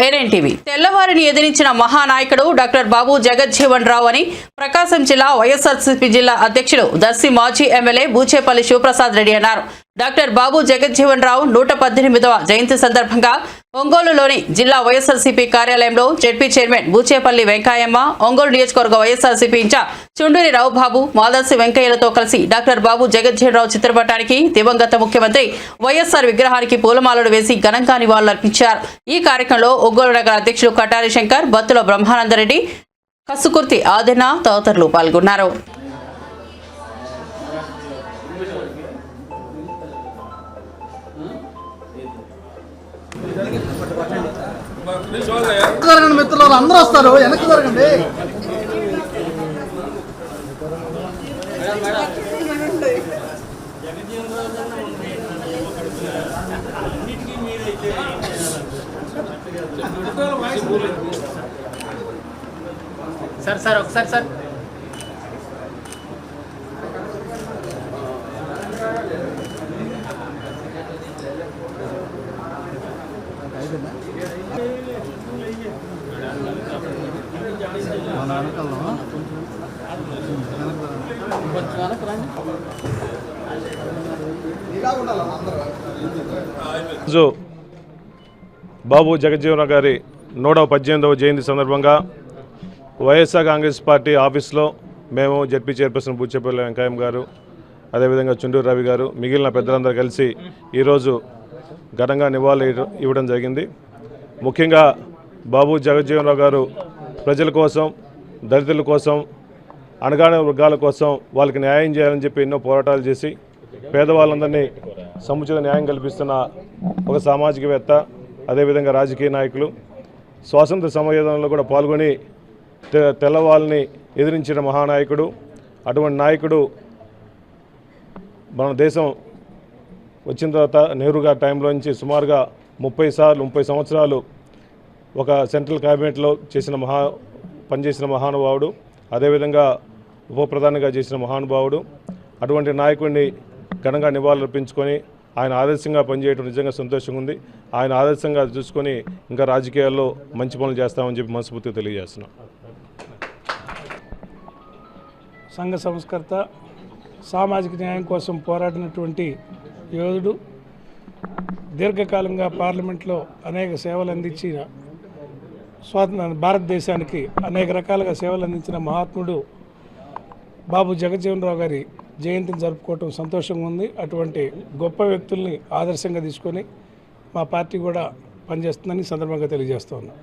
Nine TV. తెల్లవారిని ఎదిరించిన మహానాయకుడు doctor బాబు జగజ్జీవన్ రావు అని ప్రకాశం జిల్లా వైఎస్ఆర్సీపీ జిల్లా అధ్యక్షుడు దర్శి మాజీ ఎమ్మెల్యే బూచేపల్లి శివప్రసాద్ రెడ్డి అన్నారు. డాక్టర్ బాబు జగజ్జీవన్ రావు నూట పద్దెనిమిదవ జయంతి సందర్భంగా ఒంగోలులోని జిల్లా వైఎస్ఆర్సీపీ కార్యాలయంలో జెడ్పీ చైర్మన్ బూచేపల్లి వెంకయ్యమ్మ ఒంగోలు నియోజకవర్గ YSRCP in charge Chunduri Raobabu Madarsi వెంకయ్యలతో కలిసి డాక్టర్ బాబు జగజ్జీవన్ రావు చిత్రపటానికి దివంగత ముఖ్యమంత్రి వైఎస్ఆర్ విగ్రహానికి పూలమాలలు వేసి ఘనంగా నివాళులర్పించారు. ఈ కార్యక్రమంలో ఒంగోలు నగర అధ్యక్షులు కటారి శంకర్ బత్తుల బ్రహ్మానందరెడ్డి కసుకుర్తి ఆదిన తదితరులు పాల్గొన్నారు. జరగండి మిత్రులు అందరూ వస్తారు వెనక్కి జరగండి. సార్ సార్ ఒకసారి సార్. రోజు బాబు జగజ్జీవన గారి నూట పద్దెనిమిదవ జయంతి సందర్భంగా వైఎస్ఆర్ కాంగ్రెస్ పార్టీ ఆఫీస్లో మేము జడ్పీ చైర్పర్సన్ బుచ్చేపల్లి వెంకయ్య గారు అదేవిధంగా చుండూరు రవి గారు మిగిలిన పెద్దలందరూ కలిసి ఈరోజు ఘనంగా నివాళులు ఇవ్వడం జరిగింది. ముఖ్యంగా బాబు జగజ్జీవనరావు గారు ప్రజల కోసం దళితుల కోసం అణగారిన వర్గాల కోసం వాళ్ళకి న్యాయం చేయాలని చెప్పి ఎన్నో పోరాటాలు చేసి పేదవాళ్ళందరినీ సముచిత న్యాయం కల్పిస్తున్న ఒక సామాజికవేత్త అదేవిధంగా రాజకీయ నాయకులు స్వాతంత్ర సమయంలో కూడా పాల్గొని తె- తెల్లవాళ్ళని ఎదిరించిన మహానాయకుడు అటువంటి నాయకుడు మన దేశం వచ్చిన తర్వాత నెహ్రూ గారి టైంలో నుంచి సుమారుగా ముప్పై సార్లు ముప్పై సంవత్సరాలు ఒక సెంట్రల్ క్యాబినెట్లో చేసిన మహా పనిచేసిన మహానుభావుడు అదేవిధంగా ఉప ప్రధానిగా చేసిన మహానుభావుడు. అటువంటి నాయకుడిని ఘనంగా నివాళులర్పించుకొని ఆయన ఆదర్శంగా పనిచేయడం నిజంగా సంతోషంగా ఉంది. ఆయన ఆదర్శంగా చూసుకొని ఇంకా రాజకీయాల్లో మంచి పనులు చేస్తామని చెప్పి మనస్ఫూర్తిగా తెలియజేస్తున్నాం. సంఘ సంస్కర్త సామాజిక న్యాయం కోసం పోరాడినటువంటి యోధుడు దీర్ఘకాలంగా పార్లమెంట్లో అనేక సేవలు అందించిన స్వాతంత్ర భారతదేశానికి అనేక రకాలుగా సేవలు అందించిన మహాత్ముడు బాబు జగజ్జీవనరావు గారి జయంతిని జరుపుకోవటం సంతోషంగా ఉంది. అటువంటి గొప్ప వ్యక్తుల్ని ఆదర్శంగా తీసుకొని మా పార్టీ కూడా పనిచేస్తుందని సందర్భంగా తెలియజేస్తున్నాను